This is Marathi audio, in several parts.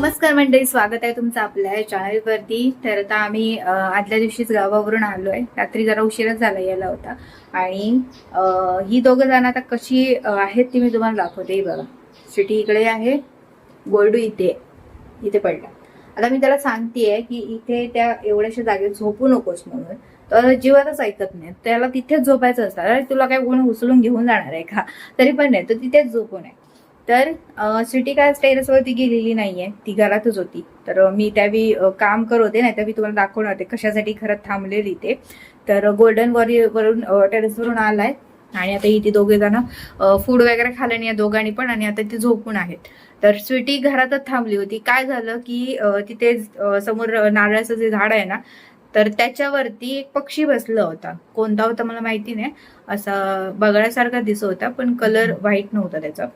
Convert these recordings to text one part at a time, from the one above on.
नमस्कार मंडळी स्वागत आहे तुमचं आपल्या चॅनलवरती. तर आता आम्ही आदल्या दिवशीच गावावरून आलो आहे रात्री जरा उशीरच झाला यायला होता. आणि ही दोघं जण आता कशी आहेत ती मी तुम्हाला दाखवते. बघा. सिटी इकडे आहे गोल्डू इथे. आहे. इथे पडला. आता मी त्याला सांगतेय की इथे त्या एवढ्याशा जागेत झोपू नकोस म्हणून. तर जीवातच ऐकत नाही. त्याला तिथेच झोपायचं असतं. अरे तुला काय कोण उचलून घेऊन जाणार आहे का? तरी पण नाही. तर तिथेच झोपून आहे तर अ, सिटी काय टेरेसवरती गेलेली नाहीये. ती घरातच होती. तर मी त्यावेळी काम करत होते नाही तर मी तुम्हाला दाखवणार होते कशासाठी घरात थांबलेली ते. तर गोल्डन वॉरियर वरून अ, टेरेसवरून आलाय. आणि आता इथे दोघे जण फूड वगैरे खाल्लं नाही या दोघांनी पण आणि आता ती झोपून आहेत. तर स्वीटी घरातच थांबली होती. काय झालं की तिथे समोर नारळाचं जे झाड आहे ना तर त्याच्यावरती एक पक्षी बसला होता. कोणता होता मला माहिती नाही. असा बघण्यासारखा दिसत होता पण कलर व्हाईट नव्हता त्याचा.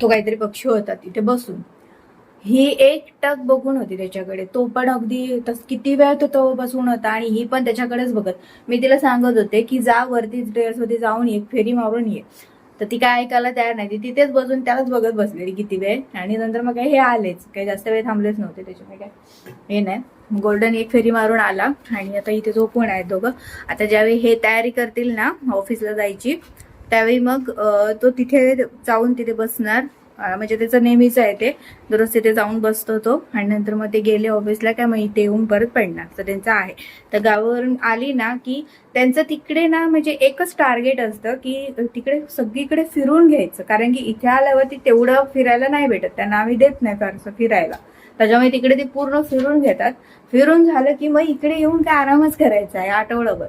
तो काहीतरी पक्षी होता तिथे बसून. ही एक टक बघून होती त्याच्याकडे. तो पण अगदी तस किती वेळ तो तो बसून होता आणि ही पण त्याच्याकडेच बघत. मी तिला सांगत होते की जा वरती टेरेस वरती जाऊन ये फेरी मारून ये. तर ती काय ऐकायला तयार नाही. ती तिथेच बसून त्यालाच बघत बसलेली किती वेळ. आणि नंतर मग काय हे आलेच. काही जास्त वेळ थांबलेच नव्हते त्याच्यामुळे काय हे नाही. गोल्डन एक फेरी मारून आला. आणि आता इथे झोपून आहेत दोघं. आता ज्यावेळी हे तयारी करतील ना ऑफिसला जायची त्यावेळी मग तो तिथे जाऊन तिथे बसणार. म्हणजे त्याचं नेहमीच आहे ते. दररोज तिथे जाऊन बसतो तो. आणि नंतर मग ते गेले ऑफिसला काय मग इथे येऊन परत पडणार. तर त्यांचं आहे. तर गावावरून आली ना की त्यांचं तिकडे ना म्हणजे एकच टार्गेट असतं की तिकडे सगळीकडे फिरून घ्यायचं. कारण की इथे आल्यावरती तेवढं फिरायला नाही भेटत. त्यांना आम्ही देत नाही फारसं फिरायला. त्याच्यामुळे तिकडे ते पूर्ण फिरून घेतात. फिरून झालं की मग इकडे येऊन काय आरामच करायचा आहे आठवडाभर.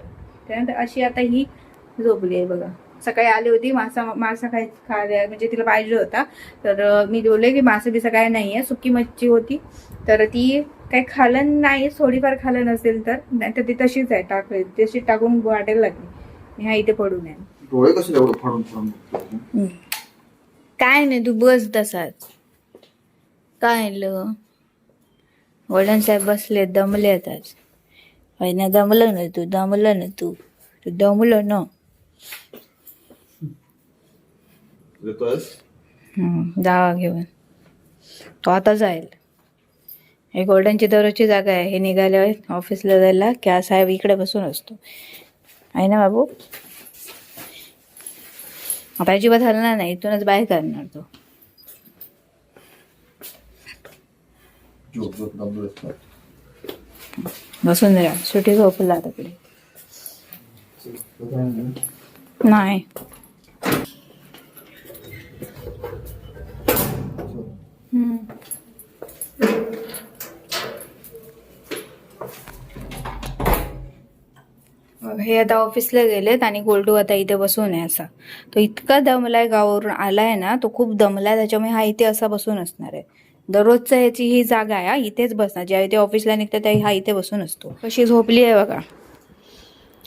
त्यानंतर अशी आता ही झोपली आहे बघा. सकाळी आली होती मासा मासा खाय खायला म्हणजे तिला पाहिजे होता. तर मी बोलले की मासे बिसा काय नाही आहे सुकी मच्छी होती. तर ती काही खाल्लं नाही थोडीफार खाल्लं नसेल तर नाही तर ती तशीच आहे टाक तशी टाकून वाटायला लागली. ह्या इथे पडून आहे? काय नाही तू बस तसाच. काय ल? वडील साहेब बसले दमले आज ना दमलं ना तू दमलं ना तू. तू दमलं ना. हम्म, जावा घेऊन. तो आता जाईल. हे गोल्डनची दररोजची जागा आहे. हे निघाले ऑफिसला जायला की हा साहेब इकडे बसून असतो. आहे ना बाबू? आता अजिबात हलणार नाही. इथूनच बाहेर करणार तो? बसून सुटी झोपला आता तिकडे नाही. हे आता ऑफिसला गेलेत आणि गोल्डू आता इथे बसून आहे असा. तो इतका दमलाय गावावरून आलाय ना तो खूप दमलाय त्याच्यामुळे हा इथे असा बसून असणार आहे. दररोजचा याची ही जागा आहे हा, इथेच बसणार. ज्यावेळी ते ऑफिसला निघतं त्यावेळी हा इथे बसून असतो. कशी झोपली आहे बघा.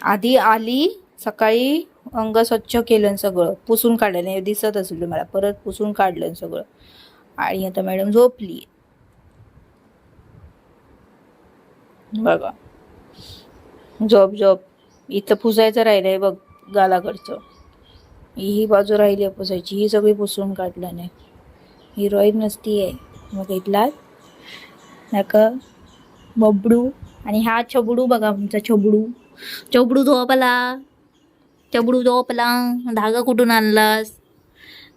आधी आली सकाळी अंग स्वच्छ केलं सगळं. पुसून काढलं नाही दिसत असलं मला परत पुसून काढलं सगळं. आणि आता मॅडम झोपली बघा. झोप झोप. इथं पुसायचं राहिलंय बघ गालाकडचं. ही बाजू राहिली आहे पुसायची. ही सगळी पुसून काढलं नाही. ही रोहित नसती आहे. मग इथला नका. बबडू. आणि हा छबडू बघा आमचा छबडू. चबडू झोपला. चबडू झोपला. धागा कुठून आणलास?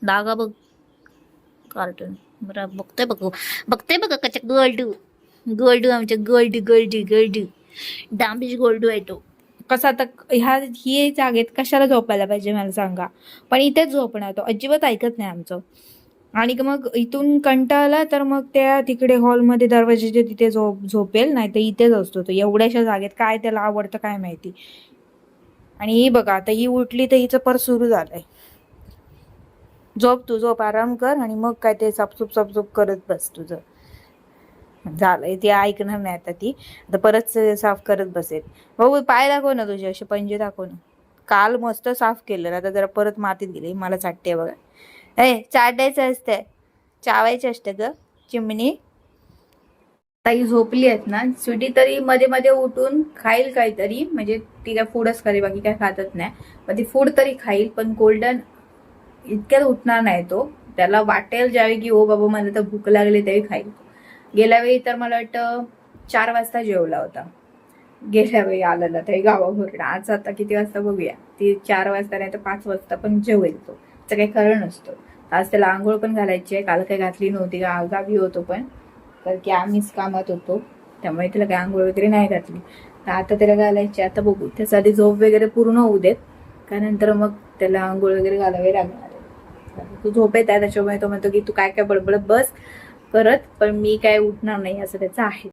धागा बघ. कार्टून. बरं बघतोय बघू. बघतोय बघा कच्या गोल्डू. गोल्डू आमच्या. गोल्डू गोल्डू गोल्डू. डांबीज गोल्डू आहे तो. कसा आता ह्या ही जागेत कशाला झोपायला पाहिजे मला सांगा. पण इथेच झोपणार तो अजिबात ऐकत नाही आमचं. आणि मग इथून कंटाळला तर मग त्या तिकडे हॉलमध्ये दरवाजेच्या तिथे झोप झोपेल नाही तर इथेच असतो तो. एवढ्याशा जागेत काय त्याला आवडतं काय माहिती. आणि ही बघा आता ही उठली तर हिचं पर सुरू झालंय. झोप तू झोप आराम कर आणि मग काय ते सापसूप सापसूप करत बस तुझं. झालंय ती ऐकणार नाही आता ती. आता परत साफ करत बसेल. बघू पाय दाखव ना तुझे असे पंजे दाखव ना. काल मस्त साफ केलं आता जरा परत मातीत गेली मला चाटते बघा. ए चाटायचं असतंय. चावायचं असतं ग चिमणी. ताई झोपली आहेत ना स्वीटी तरी मध्ये मध्ये उठून खाईल काहीतरी म्हणजे ती काय फूडच करे बाकी काय खातच नाही. पण ती फूड तरी खाईल पण गोल्डन इतक्यात उठणार नाही तो. त्याला वाटेल ज्यावेळी की ओ बाबा मला तर भूक लागली त्यावेळी खाईल गेल्या वेळी तर मला वाटतं चार वाजता जेवला होता. गेल्या वेळी आलेला तरी गावावरून आज आता किती वाजता बघूया. ती चार वाजता नाही तर पाच वाजता पण जेवेल तो. तर काही खरं नसतं. आज त्याला आंघोळ पण घालायची आहे. काल काही घातली नव्हती गा- गावी होतो पण. तर की आम्हीच कामात होतो. त्यामुळे तिला काही आंघोळ वगैरे नाही घातली. तर आता त्याला घालायची आता बघू. त्यासाठी झोप वगैरे पूर्ण होऊ देत. त्यानंतर मग त्याला आंघोळ वगैरे घालावे लागणार. तू झोप येत आहे त्याच्यामुळे तो म्हणतो की तू काय काय बडबडत बस करत पण मी काय उठणार नाही असं त्याचं आहे.